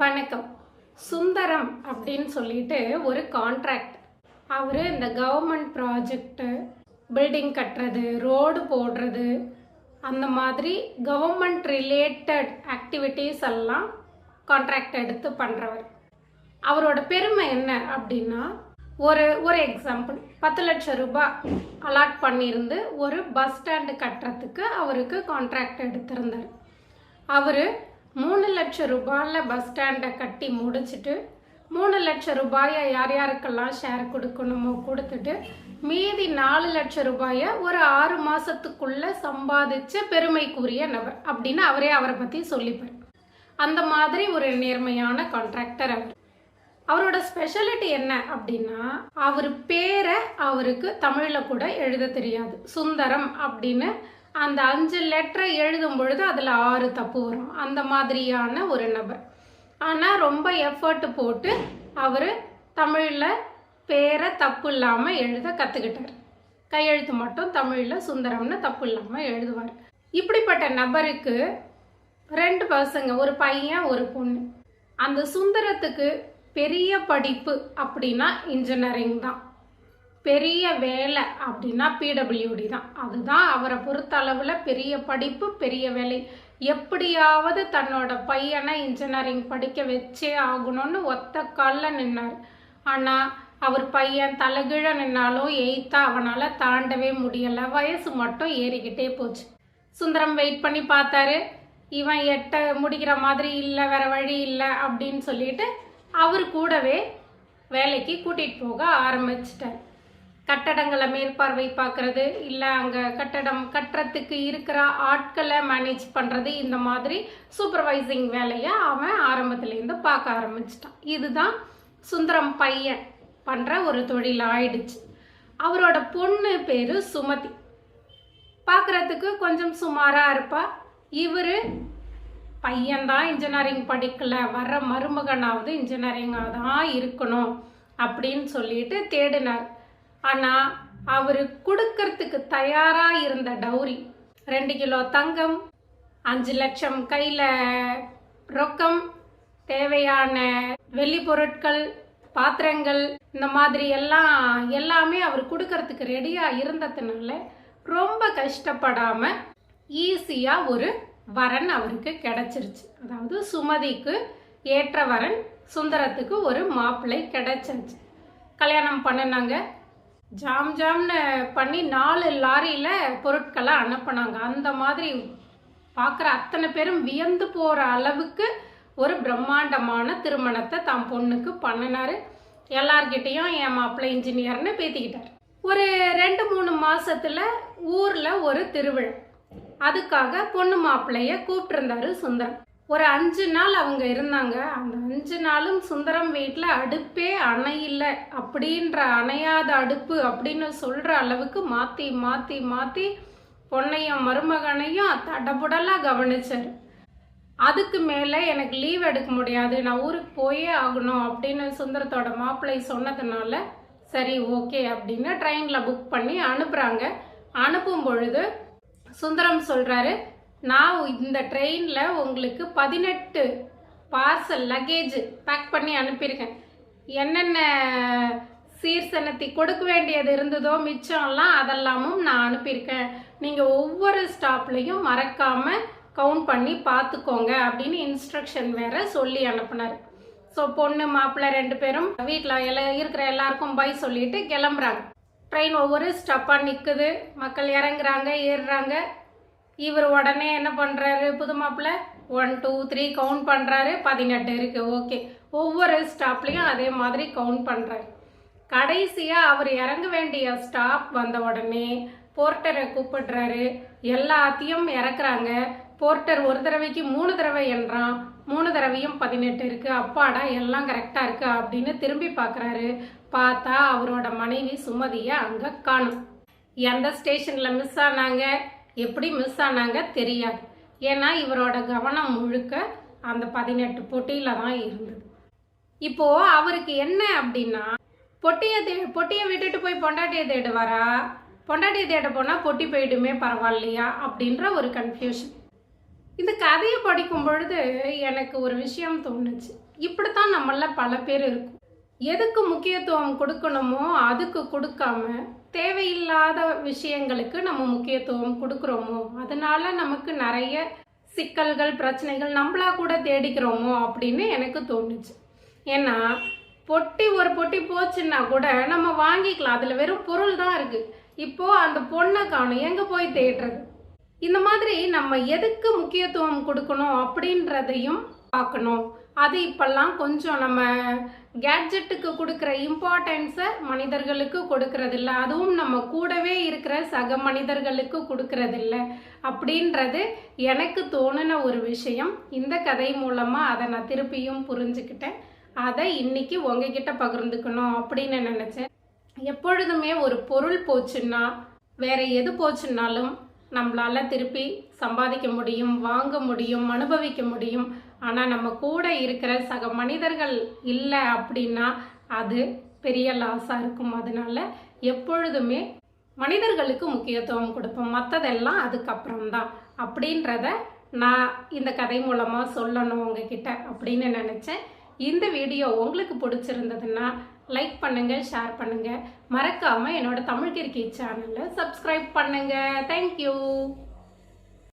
வணக்கம். சுந்தரம் அப்படின்னு சொல்லிட்டு ஒரு கான்ட்ராக்ட் அவர் இந்த கவர்மெண்ட் ப்ராஜெக்ட்டு பில்டிங் கட்டுறது ரோடு போடுறது அந்த மாதிரி கவர்மெண்ட் ரிலேட்டட் ஆக்டிவிட்டீஸ் எல்லாம் கான்ட்ராக்ட் எடுத்து பண்ணுறவர் அவரோட பெருமை என்ன அப்படின்னா ஒரு ஒரு எக்ஸாம்பிள் பத்து லட்சம் ரூபாய் அலாட் பண்ணியிருந்து ஒரு பஸ் ஸ்டாண்டு கட்டுறதுக்கு அவருக்கு கான்ட்ராக்ட் எடுத்திருந்தார். அவர் மூணு லட்சம் ரூபாயில் பஸ் ஸ்டாண்டை கட்டி முடிச்சிட்டு மூணு லட்சம் ரூபாயை யார் யாருக்கெல்லாம் ஷேர் கொடுக்கணுமோ கொடுத்துட்டு மீதி நாலு லட்சம் ரூபாயை ஒரு ஆறு மாதத்துக்குள்ளே சம்பாதிச்ச பெருமைக்குரிய நபர் அப்படின்னு அவரே அவரை பற்றி சொல்லிப்பார். அந்த மாதிரி ஒரு நேர்மையான கான்ட்ராக்டர் அவர். அவரோட ஸ்பெஷலிட்டி என்ன அப்படின்னா அவர் பேரை அவருக்கு தமிழில் கூட எழுத தெரியாது. சுந்தரம் அப்படின்னு அந்த அஞ்சு லெட்டரை எழுதும் பொழுது அதில் ஆறு தப்பு வரும். அந்த மாதிரியான ஒரு நபர். ஆனால் ரொம்ப எஃபர்ட் போட்டு அவர் தமிழில் பேரை தப்பு இல்லாமல் எழுத கற்றுக்கிட்டார் கையெழுத்து மட்டும் தமிழில் சுந்தரம்னு தப்பு இல்லாமல் எழுதுவார். இப்படிப்பட்ட நபருக்கு ரெண்டு பசங்க ஒரு பையன் ஒரு பொண்ணு. அந்த சுந்தரத்துக்கு பெரிய படிப்பு அப்படின்னா இன்ஜினியரிங் தான். பெரிய வேலை அப்படின்னா பிடபிள்யூடி தான். அதுதான் அவரை பொறுத்த அளவில் பெரிய படிப்பு பெரிய வேலை. எப்படியாவது தன்னோட பையனை இன்ஜினியரிங் படிக்க வச்சே ஆகணும்னு ஒத்த காலில் நின்னார். ஆனால் அவர் பையன் தலைகீழ நின்னாலும் எயித்தா அவனால் தாண்டவே முடியலை. வயசு மட்டும் ஏறிக்கிட்டே போச்சு. சுந்தரம் வெயிட் பண்ணி பார்த்தாரு. இவன் எட்ட முடிக்கிற மாதிரி இல்லை வேற வழி இல்லை அப்படின்னு சொல்லிட்டு அவர் கூடவே வேலைக்கு கூட்டிகிட்டு போக ஆரம்பிச்சிட்டார். கட்டடங்களை மேற்பார்வை பார்க்கறது. இல்லை அங்கே கட்டடம் கட்டுறதுக்கு இருக்கிற ஆட்களை மேனேஜ் பண்ணுறது இந்த மாதிரி சூப்பர்வைசிங் வேலையை அவன் ஆரம்பத்துலேருந்து பார்க்க ஆரம்பிச்சிட்டான். இதுதான் சுந்தரம் பையன் பண்ணுற ஒரு தொழில் ஆயிடுச்சு. அவரோட பொண்ணு பேர் சுமதி. பார்க்குறதுக்கு கொஞ்சம் சுமாராக இருப்பா. இவர் பையன்தான் இன்ஜினியரிங் படிக்கலை. வர்ற மருமகனாவது இன்ஜினியரிங்காக தான் இருக்கணும் அப்படின்னு சொல்லிட்டு தேடினார். ஆனால் அவர் கொடுக்கறதுக்கு தயாராக இருந்த டௌரி ரெண்டு கிலோ தங்கம் அஞ்சு லட்சம் கையில் ரொக்கம் தேவையான வெள்ளி பொருட்கள் பாத்திரங்கள் இந்த மாதிரி எல்லாம் எல்லாமே அவர் கொடுக்கறதுக்கு ரெடியாக இருந்ததுனால ரொம்ப கஷ்டப்படாமல் ஈஸியாக ஒரு வரன் அவருக்கு கிடைச்சிருச்சு. அதாவது சுமதிக்கு ஏற்ற வரன் சுந்தரத்துக்கு ஒரு மாப்பிள்ளை கிடைச்சிருச்சு. கல்யாணம் பண்ணினாங்க. ஜாம் ஜாம்னு பண்ணி நாலு லாரியில் பொருட்களை அனுப்பினாங்க. அந்த மாதிரி பார்க்குற அத்தனை பேரும் வியந்து போகிற அளவுக்கு ஒரு பிரம்மாண்டமான திருமணத்தை தாம் பொண்ணுக்கு பண்ணினார். எல்லார்கிட்டேயும் என் மாப்பிள்ளை இன்ஜினியர்னு பேத்திக்கிட்டார். ஒரு ரெண்டு மூணு மாதத்தில் ஊரில் ஒரு திருவிழா. அதுக்காக பொண்ணு மாப்பிள்ளைய கூப்பிட்டுருந்தாரு சுந்தரம். ஒரு அஞ்சு நாள் அவங்க இருந்தாங்க. அந்த அஞ்சு நாளும் சுந்தரம் வீட்டில் அடுப்பே அணையில்ல அப்படின்ற அணையாத அடுப்பு அப்படின்னு சொல்கிற அளவுக்கு மாற்றி மாற்றி மாற்றி பொண்ணையும் மருமகனையும் தடபுடலாக கவனிச்சார். அதுக்கு மேலே எனக்கு லீவ் எடுக்க முடியாது. நான் ஊருக்கு போயே ஆகணும் அப்படின்னு சுந்தரத்தோட மாப்பிள்ளை சொன்னதுனால சரி ஓகே அப்படின்னு ட்ரெயினில் புக் பண்ணி அனுப்புகிறாங்க அனுப்பும் பொழுது சுந்தரம் சொல்கிறாரு நான் இந்த ட்ரெயினில் உங்களுக்கு பதினெட்டு பார்சல் லக்கேஜ் பேக் பண்ணி அனுப்பியிருக்கேன். என்னென்ன சீர்சனத்தை கொடுக்க வேண்டியது இருந்ததோ மிச்சம்லாம் அதெல்லாமும் நான் அனுப்பியிருக்கேன். நீங்கள் ஒவ்வொரு ஸ்டாப்லேயும் மறக்காமல் கவுண்ட் பண்ணி பார்த்துக்கோங்க அப்படின்னு இன்ஸ்ட்ரக்ஷன் வேறு சொல்லி அனுப்புனார். ஸோ பொண்ணு மாப்பிள்ளை ரெண்டு பேரும் வீட்டில் எல்லா இருக்கிற எல்லாருக்கும் பை சொல்லிட்டு கிளம்புறாங்க. ட்ரெயின் ஒவ்வொரு ஸ்டாப்பாக நிற்குது மக்கள் இறங்குறாங்க ஏறுறாங்க. இவர் உடனே என்ன பண்ணுறாரு புது மாப்பிள்ள ஒன் டூ த்ரீ கவுண்ட் பண்ணுறாரு பதினெட்டு இருக்குது ஓகே ஒவ்வொரு ஸ்டாப்லேயும் அதே மாதிரி கவுண்ட் பண்ணுறாரு கடைசியாக அவர் இறங்க வேண்டிய ஸ்டாப் வந்த உடனே போர்ட்டரை கூப்பிடுறாரு. எல்லாத்தையும் இறக்குறாங்க. போர்ட்டர் ஒரு தடவைக்கு மூணு தடவை என்றான். மூணு தடவையும் பதினெட்டு இருக்குது அப்பாடா எல்லாம் கரெக்டாக இருக்கு அப்படின்னு திரும்பி பார்க்குறாரு. பார்த்தா அவரோட மனைவி சுமதியை அங்கே காணும். எந்த ஸ்டேஷனில் மிஸ் ஆனாங்க? எப்படி மிஸ் ஆனாங்க தெரியாது. ஏன்னா இவரோட கவனம் முழுக்க அந்த பதினெட்டு பொட்டியில தான் இருந்தது. இப்போ அவருக்கு என்ன அப்படின்னா பொட்டியை தே பொட்டியை விட்டுட்டு போய் பொண்டாட்டியை தேடுவாரா? பொண்டாட்டியை தேட போனால் பொட்டி போயிடுமே பரவாயில்லையா? அப்படின்ற ஒரு கன்ஃபியூஷன் இந்த கதையை படிக்கும் பொழுது எனக்கு ஒரு விஷயம் தோணுச்சு. இப்படித்தான் நம்மள பல பேர் இருக்கும். எதுக்கு முக்கியத்துவம் கொடுக்கணுமோ அதுக்கு கொடுக்காம தேவையில்லாத விஷயங்களுக்கு நம்ம முக்கியத்துவம் கொடுக்குறோமோ அதனால நமக்கு நிறைய சிக்கல்கள் பிரச்சனைகள் நம்மளா கூட தேடிக்கிறோமோ அப்படின்னு எனக்கு தோணுச்சு. ஏன்னா பொட்டி ஒரு பொட்டி போச்சுன்னா கூட நம்ம வாங்கிக்கலாம். அதில் வெறும் பொருள் தான் இருக்கு. இப்போ அந்த பொண்ணை காணும். எங்கே போய் தேடுறது? இந்த மாதிரி நம்ம எதுக்கு முக்கியத்துவம் கொடுக்கணும் அப்படின்றதையும் பார்க்கணும். அது இப்பெல்லாம் கொஞ்சம் நம்ம கேட்ஜெட்டுக்கு கொடுக்குற இம்பார்ட்டன்ஸை மனிதர்களுக்கு கொடுக்கறதில்ல. அதுவும் நம்ம கூடவே இருக்கிற சக மனிதர்களுக்கு கொடுக்கறதில்ல. அப்படின்றது எனக்கு தோணுன ஒரு விஷயம். இந்த கதை மூலமாக அதை நான் திருப்பியும் புரிஞ்சுக்கிட்டேன். அதை இன்னைக்கு உங்ககிட்ட பகிர்ந்துக்கணும் அப்படின்னு நினச்சேன். எப்பொழுதுமே ஒரு பொருள் போச்சுன்னா வேற எது போச்சுன்னாலும் நம்மளால திருப்பி சம்பாதிக்க முடியும் வாங்க முடியும் அனுபவிக்க முடியும். ஆனால் நம்ம கூட இருக்கிற சக மனிதர்கள் இல்லை அப்படின்னா அது பெரிய லாஸாக இருக்கும். அதனால எப்பொழுதுமே மனிதர்களுக்கு முக்கியத்துவம் கொடுப்போம். மற்றதெல்லாம் அதுக்கப்புறம்தான். அப்படின்றத நான் இந்த கதை மூலமாக சொல்லணும் உங்ககிட்ட அப்படின்னு நினச்சேன். இந்த வீடியோ உங்களுக்கு பிடிச்சிருந்ததுன்னா லைக் பண்ணுங்கள் ஷேர் பண்ணுங்கள் மறக்காமல் என்னோட தமிழ் கிரிக்கெட் சேனலை சப்ஸ்கிரைப் பண்ணுங்கள் தேங்க்யூ